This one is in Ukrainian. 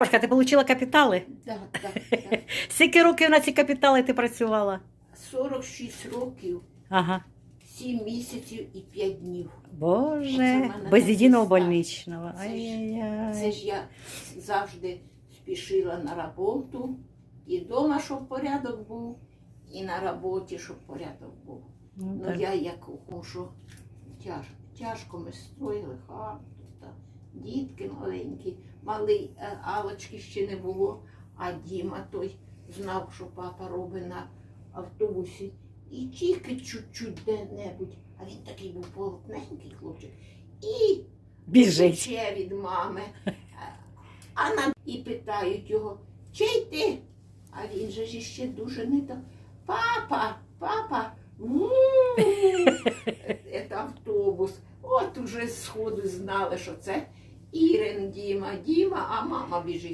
Бабушка, ти отримала капітали? Да, да, да. Скільки років на ці капітали ти працювала? 46 років, Ага. 7 місяців і 5 днів. Оце в Боже, мене без єдиного больничного. Це ж- Ай-яй-яй. ж я завжди спішила на роботу. І вдома, щоб порядок був, і на роботі, щоб порядок був. Ну, Ну так. я як мушу тяж, тяжко ми строїли хату, дітки маленькі, малий е, Алочки ще не було, а Діма той знав, що папа робить на автобусі. І тільки чуть-чуть де-небудь, а він такий був полотненький хлопчик. І Біжить. Від мами. А нам і питають його, чий ти? А він же ж іще дуже не то. Папа, папа, це автобус. От уже сходу знали, що це Ірин Діма, Діма, а мама біжить.